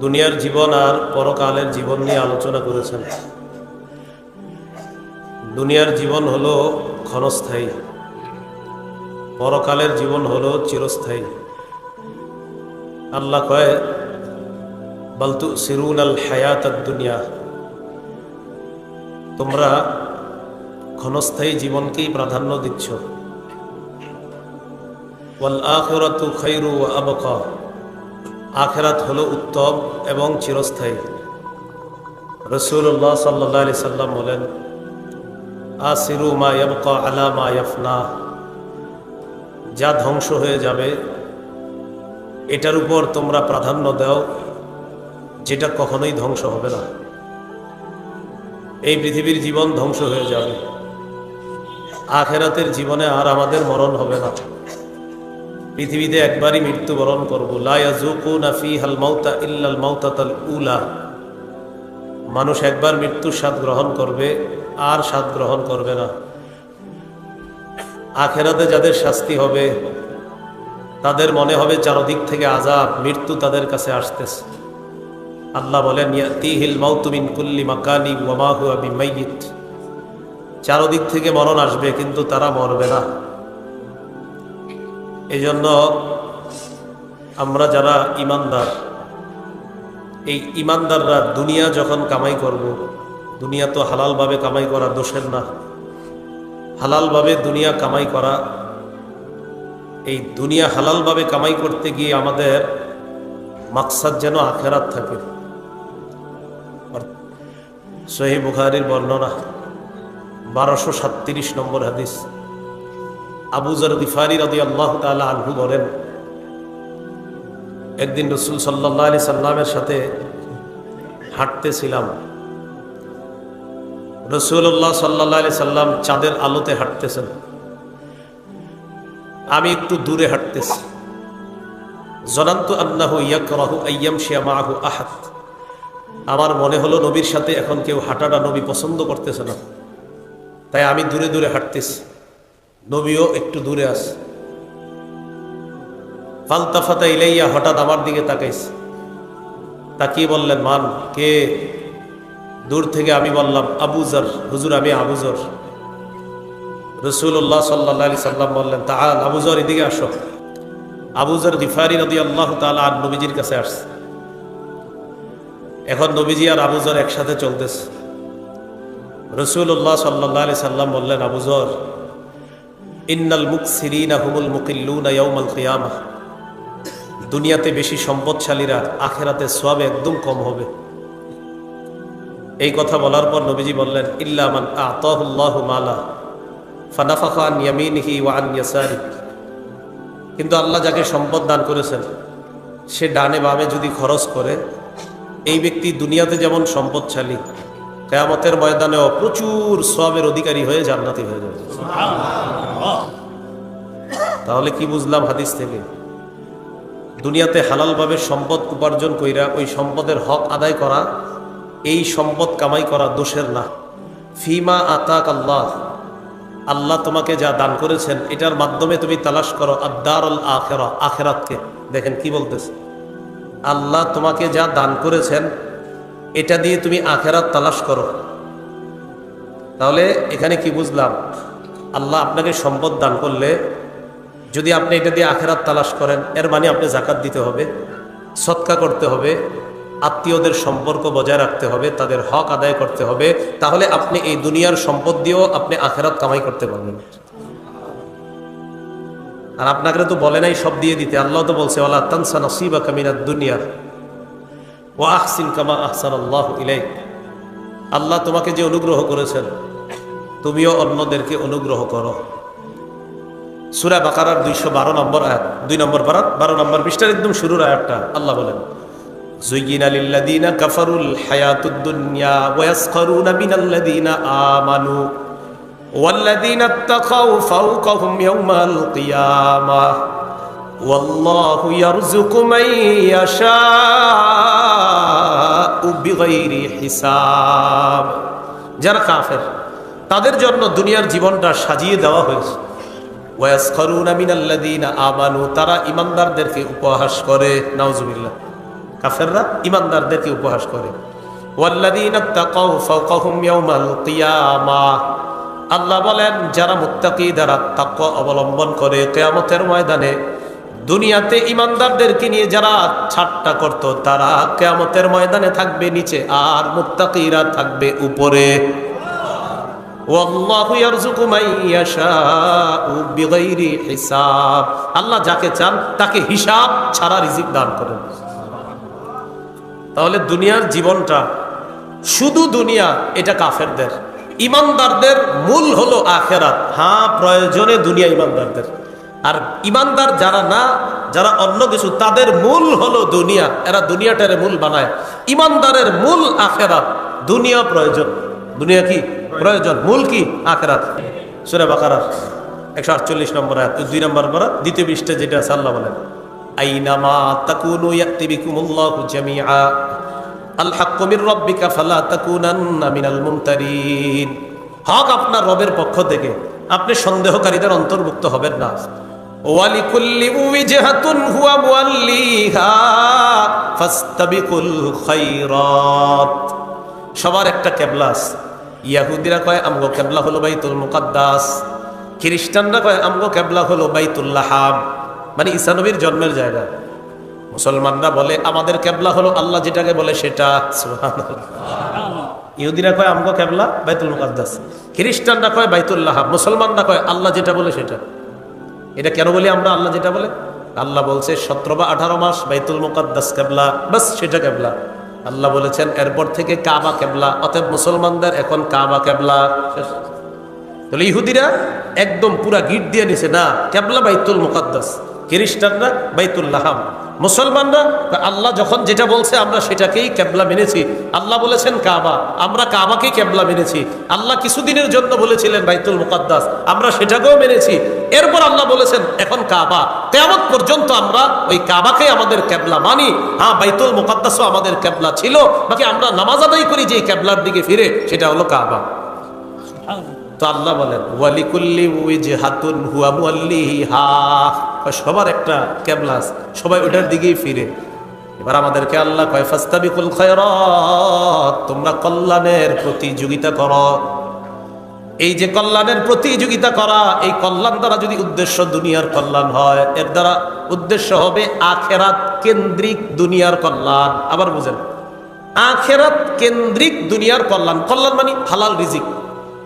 দুনিয়ার জীবন আর পরকালের জীবন নিয়ে আলোচনা করেছেন। দুনিয়ার জীবন হলো ক্ষণস্থায়ী। পরকালের জীবন হলো চিরস্থায়ী। আল্লাহ কয় বলতু সিরুন আল হায়াত দুনিয়া তোমরা ক্ষণস্থায়ী জীবনকেই প্রাধান্য দিচ্ছ। ওয়াল আখরাতু হলো উত্তম এবং চিরস্থায়ী। রসুল্লাহ সাল্লাহ আলি সাল্লাম বলেন, আসিরু মা ইয়াবকা আলা মা ইয়াফনা। যা ধ্বংস হয়ে যাবে, এটার উপর তোমরা প্রাধান্য দাও, যেটা কখনোই ধ্বংস হবে না। এই পৃথিবীর জীবন ধ্বংস হয়ে যাবে। আখেরাতের জীবনে আর আমাদের মরণ হবে না। পৃথিবীতে একবারই মৃত্যুবরণ করব। মাউতাতাল উলা। মানুষ একবার মৃত্যুর স্বাদ গ্রহণ করবে, আর স্বাদ গ্রহণ করবে না। আখেরাতে যাদের শাস্তি হবে, তাদের মনে হবে চারদিক থেকে আজাব মৃত্যু তাদের কাছে আসতেছে। আল্লাহ বলেন মাকানি আবি চারদিক থেকে মরণ আসবে, কিন্তু তারা মরবে না। এই জন্য আমরা যারা ইমানদার, এই ইমানদাররা দুনিয়া যখন কামাই করব, দুনিয়া তো হালালভাবে কামাই করা দোষের না। হালালভাবে দুনিয়া কামাই করা, এই দুনিয়া হালালভাবে কামাই করতে গিয়ে আমাদের মাকসাদ যেন আখেরাত থাকে। সহি বুখারির বর্ণনা, বারোশো সাতত্রিশ নম্বর হাদিস। আবুজর গিফারি রদি আল্লাহ তালা আনহু বলেন, একদিন রসুল সাল্লাহ আলি সাল্লামের সাথে হাঁটতেছিলাম। রসুল্লাহ সাল্লাহ আলি সাল্লাম চাঁদের আলোতে হাঁটতেছেন। আমি একটু দূরে হাঁটতেছি। জনান্ত আন্নাহু ইয়াকরাহু আইয়াম শিয়ামাহু আহাত আমার মনে হলো নবীর সাথে এখন কেউ হাঁটাটা নবী পছন্দ করতেছে না। তাই আমি দূরে দূরে হাঁটতেছি। নবীও একটু দূরে আস। ফালতাফাতা ইলাইয়া হঠাৎ আমার দিকে তাকাইছে তাকিয়ে বললেন, মান, কে? দূর থেকে আমি বললাম আবুজর হুজুর আমি আবুজর রসুল্লাহ সাল্লা সাল্লাম বললেন তাহাল আবুজর এদিকে আসো। আবুজর রিফারি নদী আল্লাহ তালা আর নবীজির কাছে আসছে। এখন নবীজি আর আবুজর একসাথে চলতেছে। রসুল্লাহ সাল্লাহ সাল্লাম বললেন আবুজর ইন্নাল মুকসিরিনা হুমুল মুকিল্লুনা ইয়াউমাল কিয়ামা দুনিয়াতে বেশি সম্পদশালীরা আখেরাতে সব একদম কম হবে। এই কথা বলার পর নবীজি বললেন ইল্লামান আতাহুল্লাহু মালা, ফানাফাখা আন ইয়ামিনিহি ওয়া আন ইয়াসারি। কিন্তু আল্লাহ যাকে সম্পদ দান করেছেন, সে ডানে বামে যদি খরচ করে, এই ব্যক্তি দুনিয়াতে যেমন সম্পদশালী কেয়ামতের ময়দানেও প্রচুর সবের অধিকারী হয়ে জান্নাতি হয়ে যাবে। তাহলে কি বুঝলাম হাদিস থেকে? দুনিয়াতে হালালভাবে সম্পদ উপার্জন কইরা ওই সম্পদের হক আদায় করা, এই সম্পদ কামাই করা দোষের না। ফিমা আতাক আল্লাহ। আল্লাহ তোমাকে যা দান করেছেন, এটার মাধ্যমে তুমি তালাশ করো আদার আখেরা আখেরাতকে। দেখেন কি বলতেছে? আল্লাহ তোমাকে যা দান করেছেন এটা দিয়ে তুমি আখেরাত তালাশ করো। তাহলে এখানে কি বুঝলাম? আল্লাহ আপনাকে সম্পদ দান করলে যদি আপনি এটা দিয়ে আখেরাত তালাশ করেন, এর মানে আপনি জাকাত দিতে হবে, সৎকা করতে হবে, আত্মীয়দের সম্পর্ক বজায় রাখতে হবে, তাদের হক আদায় করতে হবে, তাহলে আপনি এই দুনিয়ার সম্পদ দিয়েও আপনি আখেরাত কামাই করতে পারবেন। আর আপনাকে তো বলে নাই সব দিয়ে দিতে, আল্লাহ তো বলছে আল্লাহ তানসা নসিবা কামিনার দুনিয়া। ও আহসিন কামা আহসান আল্লাহ ইলাই আল্লাহ তোমাকে যে অনুগ্রহ করেছেন তুমিও অন্যদেরকে অনুগ্রহ করো সুরা বাকারার দুইশো বারো নম্বর আয়াত দুই নম্বর বারাত বারো নম্বর পৃষ্ঠার একদম শুরুর আয়াতটা আল্লাহ বলেন زين للذين كفروا الحياة الدنيا ويسخرون من الذين آمنوا والذين اتقوا فوقهم يوم القيامة والله يرزق من يشاء بغير حساب যারা কাফের তাদের জন্য দুনিয়ার জীবনটা সাজিয়ে দেওয়া হয়েছে ওয়াসখারুনা মিনাল্লাযীনা আমানু তারা ইমানদারদেরকে উপহাস করে নাউজুবিল্লাহ কাফেররা ইমানদারদেরকে উপহাস করে ওয়াল্লাযীনা তাকাউ ফাওকাহুম ইয়াওমাল কিয়ামাহ আল্লাহ বলেন যারা মুত্তাকি যারা তাকওয়া অবলম্বন করে কিয়ামতের ময়দানে দুনিয়াতে ইমানদারদেরকে নিয়ে যারা ছাট্টা করত, তারা কিয়ামতের ময়দানে থাকবে নিচে আর মুত্তাকিরা থাকবে উপরে। আল্লাহ যাকে চান, তাকে হিসাব ছাড়া রিজিক দান করেন। তাহলে দুনিয়ার জীবনটা শুধু দুনিয়া, এটা কাফেরদের। ইমানদারদের মূল হলো আখেরাত। হ্যাঁ প্রয়োজনে দুনিয়া ইমানদারদের। আর ইমানদার যারা না, যারা অন্য কিছু, তাদের মূল হলো দুনিয়া। এরা দুনিয়াটারে মূল বানায়। ইমানদারের মূল আখেরাত দুনিয়া প্রয়োজন। দুনিয়া কি? প্রয়োজন। মূল কি? আখেরাত। সুরে বাকারার একশো আটচল্লিশ নম্বর আয়াত, দুই নম্বর পর দ্বিতীয় পৃষ্ঠে যেটা আছে, আল্লাহ বলেন হক আপনার রবের পক্ষ থেকে। আপনি সন্দেহকারীদের অন্তর্ভুক্ত হবেন না। ওয়ালিকুল্লি হুয়া সবার একটা আছে। ইয়াহুদিরা কয়, আমগো কেবলা হলো বাইতুল মুকাদ্দাস। খ্রিস্টানরা কয়, আমগো কেবলা হলো বাইতুল্লাহাম মানে ঈসা নবীর জন্মের জায়গা। মুসলমানরা বলে, আমাদের কেবলা হলো আল্লাহ যেটাকে বলে সেটা। ইহুদিরা কয়, আমগো কেবলা বাইতুল মুকাদ্দাস। খ্রিস্টানরা কয়, বাইতুল্লাহ মুসলমানরা কয়, আল্লাহ যেটা বলে সেটা। এটা কেন বলি আমরা? আল্লাহ যেটা বলে? আল্লাহ বলছে, সতেরো বা আঠারো মাস বাইতুল মুকাদ্দাস কেবলা, বাস সেটা কেবলা। আল্লাহ বলেছেন, এরপর থেকে কাবা কেবলা, অতএব মুসলমানদের এখন কাবা কেবলা। তাহলে ইহুদিরা একদম পুরা গিট দিয়ে নিছে, না, কেবলা বাইতুল মুকাদ্দাস, খ্রিস্টানরা বাইতুল্লাহাম মুসলমানরা আল্লাহ যখন যেটা বলছে, আমরা সেটাকেই কেবলা মেনেছি। আল্লাহ বলেছেন কাবা, আমরা কাবাকেই কেবলা মেনেছি। আল্লাহ কিছুদিনের জন্য বলেছিলেন বাইতুল মুকাদ্দাস, আমরা সেটাকেও মেনেছি। এরপর আল্লাহ বলেছেন, এখন কাবা তেমন পর্যন্ত আমরা ওই কাবাকে আমাদের কেবলা মানি। হ্যাঁ বাইতুল মুকাদ্দাসও আমাদের কেবলা ছিল, বাকি আমরা নামাজ আদায় করি যে কেবলার দিকে ফিরে, সেটা হলো কাবা। তো আল্লাহ বলেন, ওয়ালিকুল্লি উইজহাতুন হুয়া মুআল্লিহা সবার একটা আছে। সবাই ওটার দিকেই ফিরে। এবার আমাদেরকে আল্লাহ কয়, ফাস্তাবিকুল খায়রাত, তোমরা কল্যাণের প্রতিযোগিতা করো। এই যে কল্যাণের প্রতিযোগিতা করা, এই কল্যাণ দ্বারা যদি উদ্দেশ্য দুনিয়ার কল্যাণ হয়, এর দ্বারা উদ্দেশ্য হবে আখেরাত কেন্দ্রিক দুনিয়ার কল্যাণ। আবার বুঝেন, আখেরাত কেন্দ্রিক দুনিয়ার কল্যাণ। কল্যাণ মানে হালাল রিজিক।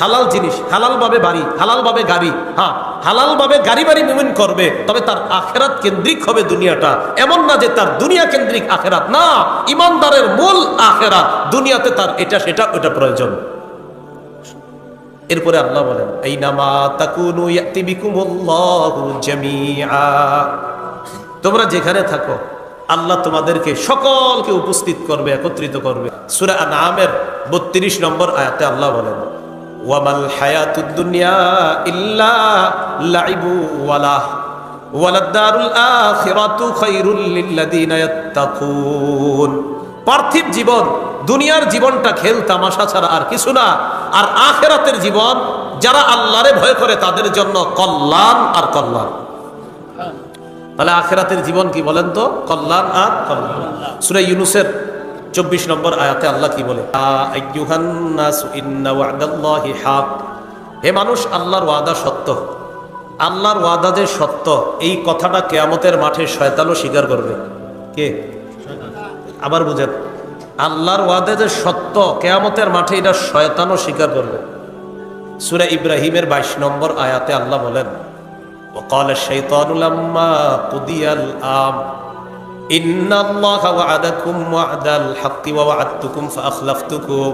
হালাল জিনিস হালাল ভাবে বাড়ি হালাল ভাবে গাড়ি হ্যাঁ হালাল ভাবে গাড়ি বাড়ি মুমিন করবে, তবে তার আখেরাত কেন্দ্রিক হবে দুনিয়াটা। এমন না যে তার দুনিয়া কেন্দ্রিক আখেরাত, না, ইমানদারের মূল আখেরাত, দুনিয়াতে তার এটা, সেটা, ওটা প্রয়োজন। এরপরে আল্লাহ বলেন এই নামা তোমরা যেখানে থাকো, আল্লাহ তোমাদেরকে সকলকে উপস্থিত করবে, একত্রিত করবে। সূরা আনআমের 32 নম্বর আয়াতে আল্লাহ বলেন ওয়ামাল হায়াতুদ দুনিয়া ইল্লা লাইবু ওয়ালাহ ওয়ালাদ-দারুল আখিরাতু খায়রুল লিল্লাযিনা ইয়াত্তাকুন। পার্থিব জীবন, দুনিয়ার জীবনটা খেল তামাশা ছাড়া আর কিছু না। আর আখেরাতের জীবন, যারা আল্লাহরে ভয় করে তাদের জন্য কল্যাণ আর কল্যাণ। তাহলে আখেরাতের জীবন কি বলেন তো? কল্যাণ আর কল্যাণ। সুরে ইউনুসের চব্বিশ নম্বর আয়াতে আল্লাহ কি বলে আ আইয়ুহান্নাসু ইন্না ওয়াদাল্লাহি হাক হে মানুষ আল্লাহর ওয়াদা সত্য আল্লাহর ওয়াদা যে সত্য এই কথাটা কেয়ামতের মাঠে শয়তানও স্বীকার করবে কে আবার বুঝেন আল্লাহর ওয়াদা যে সত্য কেয়ামতের মাঠে এটা শয়তানও স্বীকার করবে সুরা ইব্রাহিমের বাইশ নম্বর আয়াতে আল্লাহ বলেন وقال الشيطان لما قضي الأمر إن الله وعدكم وعد الحق ووعدتكم فأخلفتكم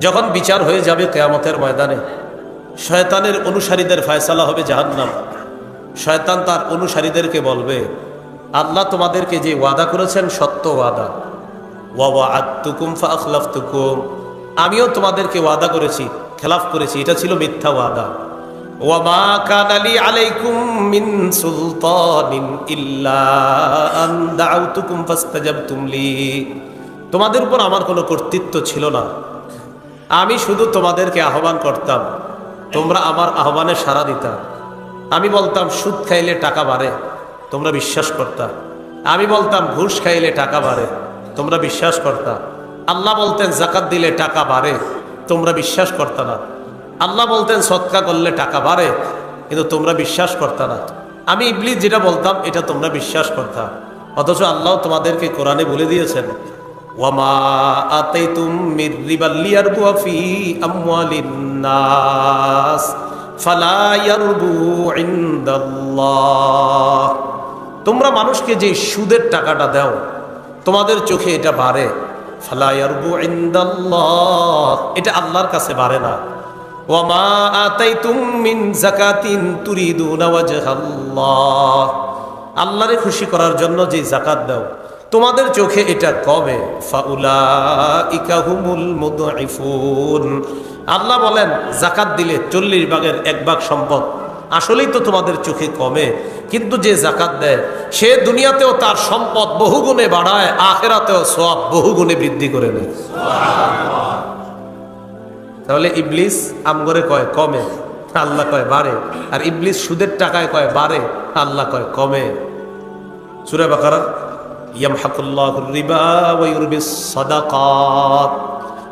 যখন বিচার হয়ে যাবে কেয়ামতের ময়দানে শয়তানের অনুসারীদের ফয়সালা হবে জাহান্নাম শয়তান তার অনুসারীদেরকে বলবে আল্লাহ তোমাদেরকে যে ওয়াদা করেছেন সত্য ওয়াদা ওয়া আত্তুকুম ফাখলাফতুকুম আমিও তোমাদেরকে ওয়াদা করেছি খেলাফ করেছি এটা ছিল মিথ্যা ওয়াদা তোমাদের উপর আমার কোনো কর্তৃত্ব ছিল না। আমি শুধু তোমাদেরকে আহ্বান করতাম, তোমরা আমার আহ্বানে সাড়া দিতাম আমি বলতাম, সুদ খাইলে টাকা বাড়ে, তোমরা বিশ্বাস করতা। আমি বলতাম, ঘুষ খাইলে টাকা বাড়ে, তোমরা বিশ্বাস করতা। আল্লাহ বলতেন, জাকাত দিলে টাকা বাড়ে, তোমরা বিশ্বাস করতা না। আল্লাহ বলতেন, সৎকা করলে টাকা বাড়ে, কিন্তু তোমরা বিশ্বাস করতা না। আমি ইবলিস যেটা বলতাম, এটা তোমরা বিশ্বাস করতা। অথচ আল্লাহ তোমাদেরকে কোরআনে বলে দিয়েছেন, ওয়ামা তোমরা মানুষকে যে সুদের টাকাটা দাও, তোমাদের চোখে এটা বাড়ে। ফালা ইয়ারবু এটা আল্লাহর কাছে বাড়ে না। ওয়ামা আতাইতুম মিন যাকাতিন তুরিদুনা ওয়াজহাল্লাহ। আল্লাহরে খুশি করার জন্য যে জাকাত দাও, তোমাদের চোখে এটা কবে? আল্লাহ বলেন জাকাত দিলে চল্লিশ ভাগের এক ভাগ সম্পদ। আসলেই তো তোমাদের চোখে কমে, কিন্তু যে জাকাত দেয়, সে দুনিয়াতেও তার সম্পদ বহুগুণে বাড়ায়, আখেরাতেও সব বহুগুণে বৃদ্ধি করে নেয় তাহলে ইবলিস আমগরে কয়, কমে। আল্লাহ কয়, বাড়ে। আর ইবলিস সুদের টাকায় কয়, বাড়ে। আল্লাহ কয়, কমে। সুরে বাকারা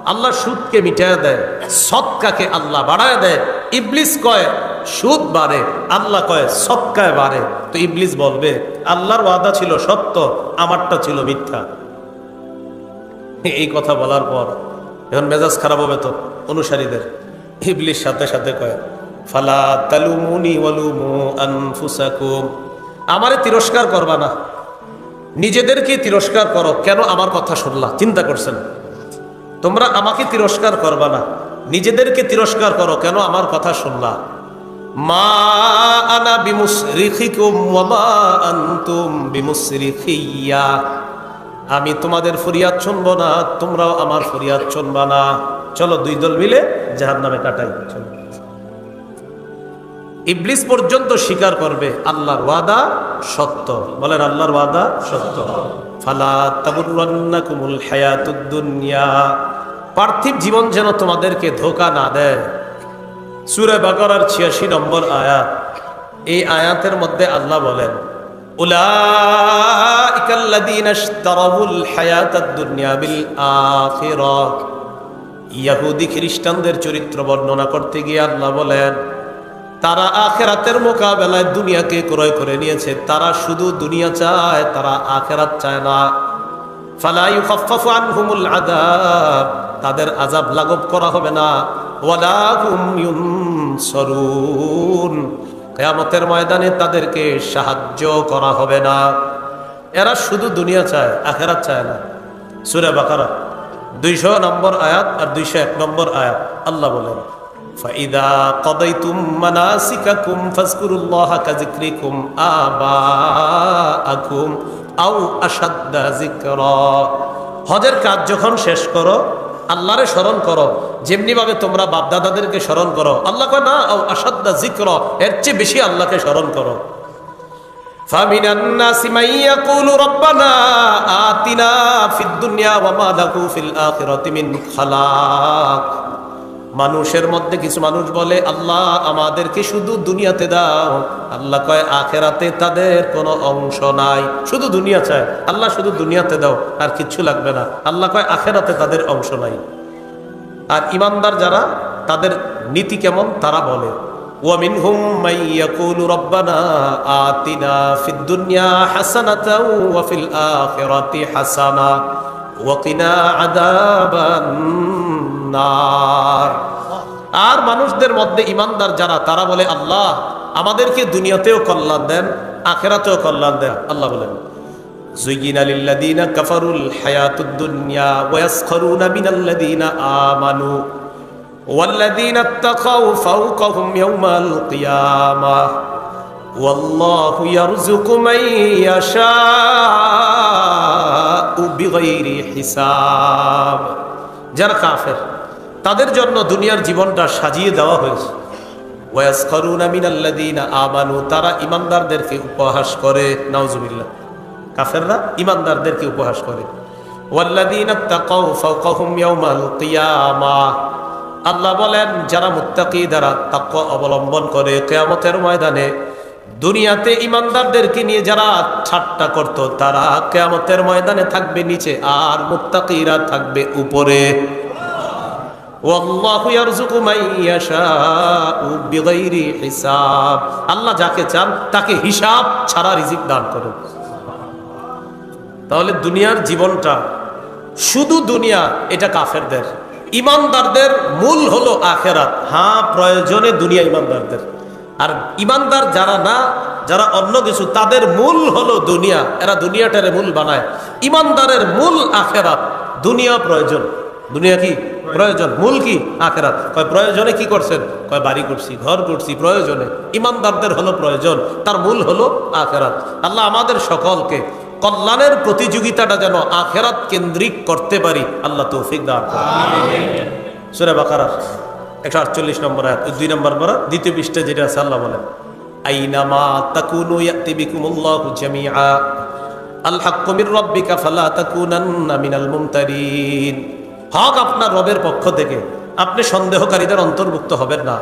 আল্লাহ সুদকে মিটায় দেয় সৎকাকে আল্লাহ বাড়ায় দেয়। ইবলিস কয়, সুদ বাড়ে। আল্লাহ কয় সৎকায় বাড়ে। তো ইবলিস বলবে, আল্লাহর ওয়াদা ছিল সত্য, আমারটা ছিল মিথ্যা। এই কথা বলার পর, এখন মেজাজ খারাপ হবে তো। অনুসারীদের। ইবলিস সাথে সাথে কয়, ফালা তালুমুনি ওয়ালুমু আনফুসাকুম। আমারে তিরস্কার করবা না। নিজেদেরকে তিরস্কার করো, কেন আমার কথা শুনলা? চিন্তা করছেন? তোমরা আমাকে তিরস্কার করবা না। নিজেদেরকে তিরস্কার করো, কেন আমার কথা শুনলা? মা আনা বিমুসরিখিকুম ওয়া মা আনতুম বিমুসরিখিয়া। আমি তোমাদের ফরিয়াদ শুনব না, তোমরাও আমার ফরিয়াদ শুনবা না। চলো দুই দল মিলে জাহার নামে কাটাই, চলো। ইবলিস পর্যন্ত স্বীকার করবে, আল্লাহর ওয়াদা সত্য। বলেন, আল্লাহর ওয়াদা সত্য। ফালা পার্থিব জীবন যেন তোমাদেরকে ধোকা না দেয়। সূরা বাকারার 86 নম্বর আয়াত। এই আয়াতের মধ্যে আল্লাহ বলেন, উলাইকাল্লাযীনা ইশতারাউল হায়াতাদ দুনিয়া বিল আখিরাহ। ইয়াহুদি খ্রিস্টানদের চরিত্র বর্ণনা করতে গিয়ে আল্লাহ বলেন, তারা আখেরাতের মোকাবেলায় দুনিয়াকে ক্রয় করে নিয়েছে। তারা শুধু দুনিয়া চায়, তারা আখেরাত চায় না। ফালাই তাদের আজাব লাঘব করা হবে না। ইউনসারুন, কিয়ামতের ময়দানে তাদেরকে সাহায্য করা হবে না। এরা শুধু দুনিয়া চায়, আখেরাত চায় না। সূরা বাকারা। দুইশো নম্বর আয়াত আর দুইশো এক নম্বর আয়াত আল্লাহ বলেন فإذا قضيتم مناسككم فاذكروا الله كذكركم آباءكم أو أشد ذكرا হজের কাজ যখন শেষ করো আল্লাহরে স্মরণ করো যেমনি ভাবে তোমরা বাপদাদাদেরকে স্মরণ করো আল্লাহ কয় না ও আসাদ্দা জিক্র এর চেয়ে বেশি আল্লাহকে স্মরণ করো فمن الناس من يقول ربنا آتنا في الدنيا وما له في الآخرة من خلاق মানুষের মধ্যে কিছু মানুষ বলে আল্লাহ আমাদেরকে শুধু দুনিয়াতে দাও আল্লাহ কয় আখেরাতে তাদের কোনো অংশ নাই শুধু দুনিয়া চায় আল্লাহ শুধু দুনিয়াতে দাও আর কিচ্ছু লাগবে না আল্লাহ কয় আখেরাতে তাদের অংশ নাই আর ইমানদার যারা তাদের নীতি কেমন তারা বলে ومنهم من يقول ربنا آتنا في الدنيا حسنة وفي الآخرة حسنة وقنا عذاب النار আর মানুষদের মধ্যে ইমানদার যারা তারা বলে আল্লাহ আমাদেরকে দুনিয়াতেও কল্যাণ দেন আখেরাতেও কল্যাণ দেন আল্লাহ বলেন زين للذين كفروا الحياة الدنيا ويسخرون من الذين آمنوا والذين اتقوا فوقهم يوم القيامة والله يرزق من يشاء بغير حساب যারা কাফের তাদের জন্য দুনিয়ার জীবনটা সাজিয়ে দেওয়া হয়েছে ওয়াসখরুনা মিনাল্লাযীনা আমানু তারা ইমানদারদেরকে উপহাস করে নাউজুবিল্লাহ কাফেররা ইমানদারদেরকে উপহাস করে ওয়াল্লাযীনা তাকাউ ফাওকাহুম ইয়াউমাল কিয়ামা আল্লাহ বলেন, যারা মুত্তাকি দ্বারা তাক্ক অবলম্বন করে কেয়ামতের ময়দানে, দুনিয়াতে ইমানদারদেরকে নিয়ে যারা ঠাট্টা করত, তারা কেয়ামতের ময়দানে থাকবে নিচে আর মুত্তাকিরা থাকবে উপরে। আল্লাহ যাকে চান, তাকে হিসাব ছাড়া রিজিক দান করেন তাহলে দুনিয়ার জীবনটা, শুধু দুনিয়া, এটা কাফেরদের। ইমানদারদের মূল হলো আখেরাত। হ্যাঁ প্রয়োজনে দুনিয়া ইমানদারদের। আর ইমানদার যারা না, যারা অন্য কিছু, তাদের মূল হলো দুনিয়া। এরা দুনিয়াটারে মূল বানায়। ইমানদারের মূল আখেরাত, দুনিয়া প্রয়োজন। দুনিয়া কি? প্রয়োজন। মূল কি? আখেরাত। কয়, প্রয়োজনে কি করছেন? কয়, বাড়ি করছি, ঘর করছি, প্রয়োজনে। ইমানদারদের হলো প্রয়োজন। তার মূল হলো আখেরাত। আল্লাহ আমাদের সকলকে কল্যাণের প্রতিযোগিতাটা যেন আখেরাত কেন্দ্রিক করতে পারি আল্লাহ তৌফিক দান সুরে বাকারা একশো আটচল্লিশ নম্বর আয়াত দুই নম্বর পর দ্বিতীয় পৃষ্ঠে যেটা আছে আল্লাহ বলেন আইনামা তাকুনু ইয়াতি বিকুমুল্লাহু জামিআ আল হাক্কু মির রাব্বিকা ফালা তাকুনান্না মিনাল মুমতারিন। হক আপনার রবের পক্ষ থেকে আপনি সন্দেহকারীদের অন্তর্ভুক্ত হবেন না।